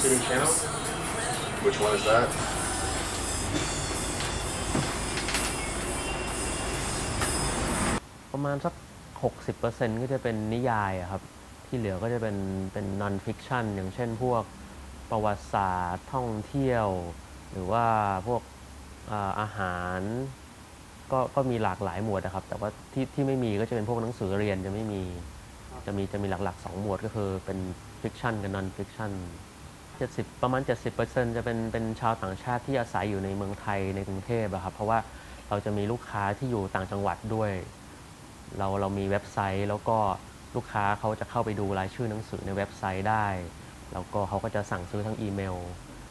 shooting channel. Which one is that? ประมาณสัก 60%ก็จะเป็นนิยายอะครับ ที่เหลือก็จะเป็นเป็น non fiction อย่างเช่นพวกประวัติศาสตร์ท่องเที่ยว หรือว่าพวกอาอาหารก็ก็มีหลากหลายหมวดนะครับ แต่ว่าที่ที่ไม่มีก็จะเป็นพวกหนังสือเรียนจะไม่มี จะมีจะมีหลักๆ 2 หมวดก็คือเป็น fiction กับ non fiction 70 ประมาณ 70%จะเป็นเป็นชาวต่างชาติที่อาศัยอยู่ในเมืองไทยในกรุงเทพอะครับเพราะว่าเราจะมีลูกค้าที่อยู่ต่างจังหวัดด้วย เราเรามีเว็บไซต์ แล้วก็ลูกค้าเขาจะเข้าไปดูรายชื่อหนังสือในเว็บไซต์ได้ แล้วก็เขาก็จะสั่งซื้อทั้งอีเมล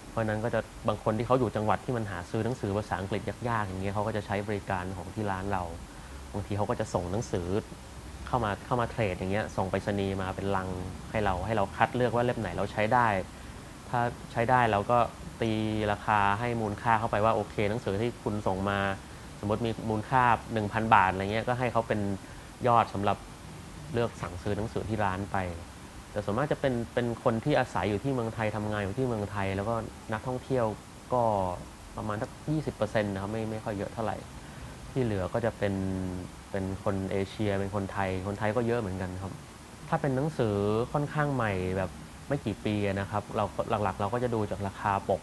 เพราะฉะนั้นก็จะบางคนที่เขาอยู่จังหวัดที่มันหาซื้อหนังสือภาษาอังกฤษยากๆอย่างเงี้ยเขาก็จะใช้บริการของที่ร้านเรา บางทีเขาก็จะส่งหนังสือ เข้ามาเข้ามาเทรดอย่างเงี้ยส่งไปรษณีย์มาเป็นลังให้เราให้เราคัดเลือกว่าเล่มไหนเราใช้ได้ ถ้าใช้ได้เราก็ตีราคาให้มูลค่าเข้าไปว่าโอเค หนังสือที่คุณส่งมา สมมติมีมูลค่า 1,000 บาทอะไรเงี้ยก็ให้เขาเป็นยอดสำหรับเลือกสั่งซื้อหนังสือที่ร้านไป แต่ส่วนมากจะเป็นเป็นคนที่อาศัยอยู่ที่เมืองไทยทำงานอยู่ที่เมืองไทย แล้วก็นักท่องเที่ยวก็ประมาณสัก20%นะครับไม่ไม่ค่อยเยอะเท่าไหร่ ที่เหลือก็จะเป็นเป็นคนเอเชีย เป็นคนไทย คนไทยก็เยอะเหมือนกันครับ ถ้าเป็นหนังสือค่อนข้างใหม่แบบไม่กี่ปีนะครับ เราก็หลักๆ เราก็จะดูจากราคาปก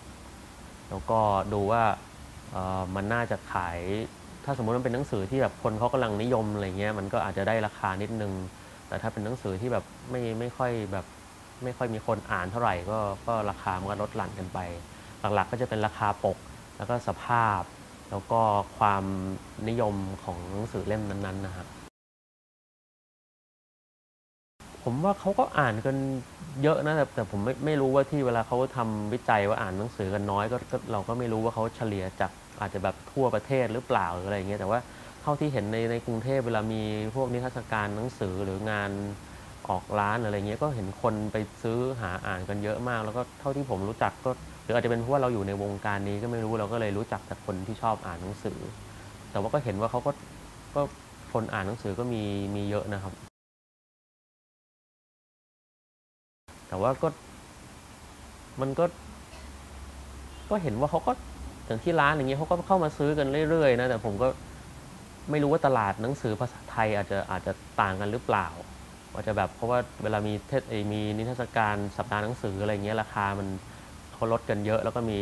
แล้วก็ดูว่ามันน่าจะขาย ถ้าสมมติมันเป็นหนังสือที่แบบคนเขากำลังนิยมอะไรเงี้ย มันก็อาจจะได้ราคานิดนึง แต่ถ้าเป็นหนังสือที่แบบไม่ไม่ค่อยแบบไม่ค่อยมีคนอ่านเท่าไหร่ก็ก็ราคามันก็ลดหลั่นกันไป หลักๆก็จะเป็นราคาปก แล้วก็สภาพ แล้วก็ความนิยมของหนังสือเล่มนั้นๆนะฮะผมว่าเขาก็อ่านกันเยอะนะแต่แต่ผมไม่ไม่รู้ว่าที่เวลาเขาทำวิจัยว่าอ่านหนังสือกันน้อยก็ก็เราก็ไม่รู้ว่าเขาเฉลี่ยจากอาจจะแบบทั่วประเทศหรือเปล่าหรืออะไรอย่างเงี้ยแต่ว่าเท่าที่เห็นในในกรุงเทพเวลามีพวกนิทรรศการหนังสือหรืองานออกร้านอะไรเงี้ยก็เห็นคนไปซื้อหาอ่านกันเยอะมาก แล้วก็เท่าที่ผมรู้จักก็ หรืออาจจะเป็นเพราะว่าเราอยู่ในวงการนี้ก็ไม่รู้เราก็เลยรู้จักแต่คนที่ชอบอ่านหนังสือ แต่ว่าก็เห็นว่าเขาก็ก็คนอ่านหนังสือก็มีมีเยอะนะครับ แต่ว่าก็มันก็ ก็เห็นว่าเขาก็อย่างที่ร้านอย่างเงี้ยเขาก็เข้ามาซื้อกันเรื่อยๆนะแต่ผมก็ไม่รู้ว่าตลาดหนังสือภาษาไทยอาจจะอาจจะต่างกันหรือเปล่าอาจจะแบบเพราะว่าเวลามีเทศมีนิทรรศการสัปดาห์หนังสืออะไรเงี้ยราคามัน เขาลดกันเยอะ แล้วก็มี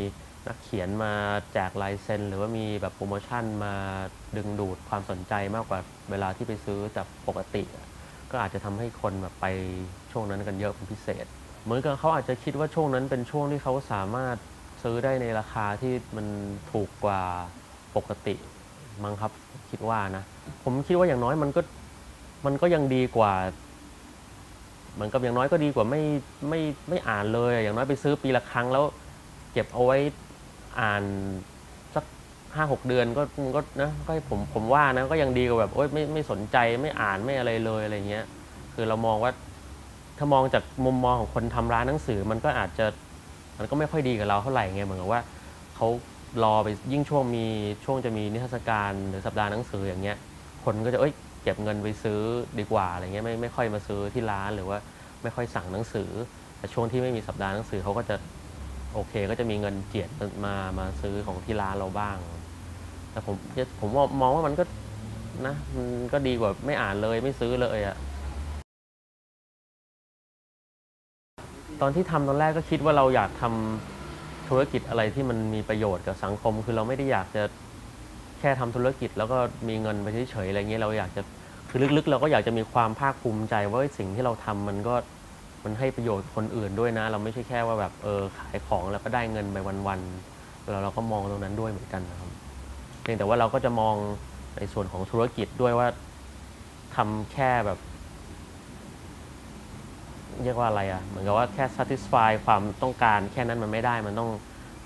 นักเขียนมาแจกลายเซ็น หรือว่ามีแบบโปรโมชั่นมาดึงดูดความสนใจมากกว่าเวลาที่ไปซื้อจากปกติ ก็อาจจะทำให้คนแบบไปช่วงนั้นกันเยอะเป็นพิเศษ เหมือนกับเขาอาจจะคิดว่าช่วงนั้นเป็นช่วงที่เขาสามารถซื้อได้ในราคาที่มันถูกกว่าปกติมั้งครับคิดว่านะ ผมคิดว่าอย่างน้อยมันก็มันก็ยังดีกว่า มือนกับอย่างน้อยก็ดีกว่าไม่ไม่ไม่อ่านเลย อย่างน้อยไปซื้อปีละครั้งแล้ว เก็บเอาไว้อ่านสักห้าหกเดือนก็มันก็นะก็ผมผมว่านะก็ยังดีกว่าแบบโอ๊ยไม่ไม่สนใจไม่อ่านไม่อะไรเลยอะไรเงี้ย คือเรามองว่าถ้ามองจากมุมมองของคนทำร้านหนังสือมันก็อาจจะมันก็ไม่ค่อยดีกับเราเท่าไหร่ไงเหมือนกับว่าเขารอไปยิ่งช่วงมีช่วงจะมีนิทรรศการหรือสัปดาห์หนังสืออย่างเงี้ย คนก็จะเอ้ย เก็บเงินไปซื้อดีกว่าอะไรเงี้ยไม่ไม่ค่อยมาซื้อที่ร้านหรือว่าไม่ค่อยสั่งหนังสือ แต่ช่วงที่ไม่มีสัปดาห์หนังสือเขาก็จะโอเค ก็จะมีเงินเจียดมามาซื้อของที่ร้านเราบ้าง แต่ผมผมมองว่ามันก็นะมันก็ดีกว่าไม่อ่านเลยไม่ซื้อเลยอะตอนที่ทำตอนแรกก็คิดว่าเราอยากทำธุรกิจอะไรที่มันมีประโยชน์กับสังคม คือเราไม่ได้อยากจะ แค่ทำธุรกิจแล้วก็มีเงินไปเฉยๆอะไรเงี้ยเราอยากจะคือลึกๆ เราก็อยากจะมีความภาคภูมิใจว่าสิ่งที่เราทำมันก็มันให้ประโยชน์คนอื่นด้วยนะ เราไม่ใช่แค่ว่าแบบเออขายของแล้วก็ได้เงินไปวันๆแล้วเราก็มองตรงนั้นด้วยเหมือนกันนะครับเพียงแต่ว่าเราก็จะมองในส่วนของธุรกิจด้วยว่าทำแค่แบบเรียกว่าอะไรอะ่ะเหมือนกับว่าแค่ satisfy ความต้องการแค่นั้นมันไม่ได้มันต้อง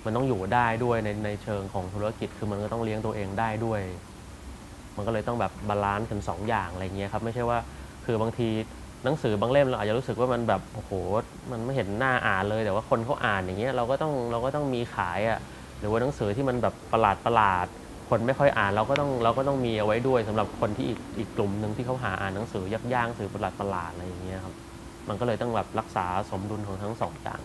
มันต้องอยู่ได้ด้วยในในเชิงของธุรกิจคือมันก็ต้องเลี้ยงตัวเองได้ด้วย มันก็เลยต้องแบบบาลานซ์กันสองอย่างอะไรเงี้ยครับไม่ใช่ว่าคือบางทีหนังสือบางเล่มเราอาจจะรู้สึกว่ามันแบบโอ้โหมันไม่เห็นหน้าอ่านเลย แต่ว่าคนเขาอ่านอย่างเงี้ยเราก็ต้องเราก็ต้องมีขายอะ่ะหรือว่าหนังสือที่มันแบบประหลาดประหลาดคนไม่ค่อยอ่านเราก็ต้องเราก็ต้องมีเอาไว้ด้วยสำหรับคนที่อีกอีกกลุ่มหนึ่งที่เขาหาอ่านหนังสือยากๆหนังสือประหลาดประหลาดอะไรอย่างเงี้ยครับมันก็เลยต้องแบบรักษาสมดุลของทั้งสองอย่าง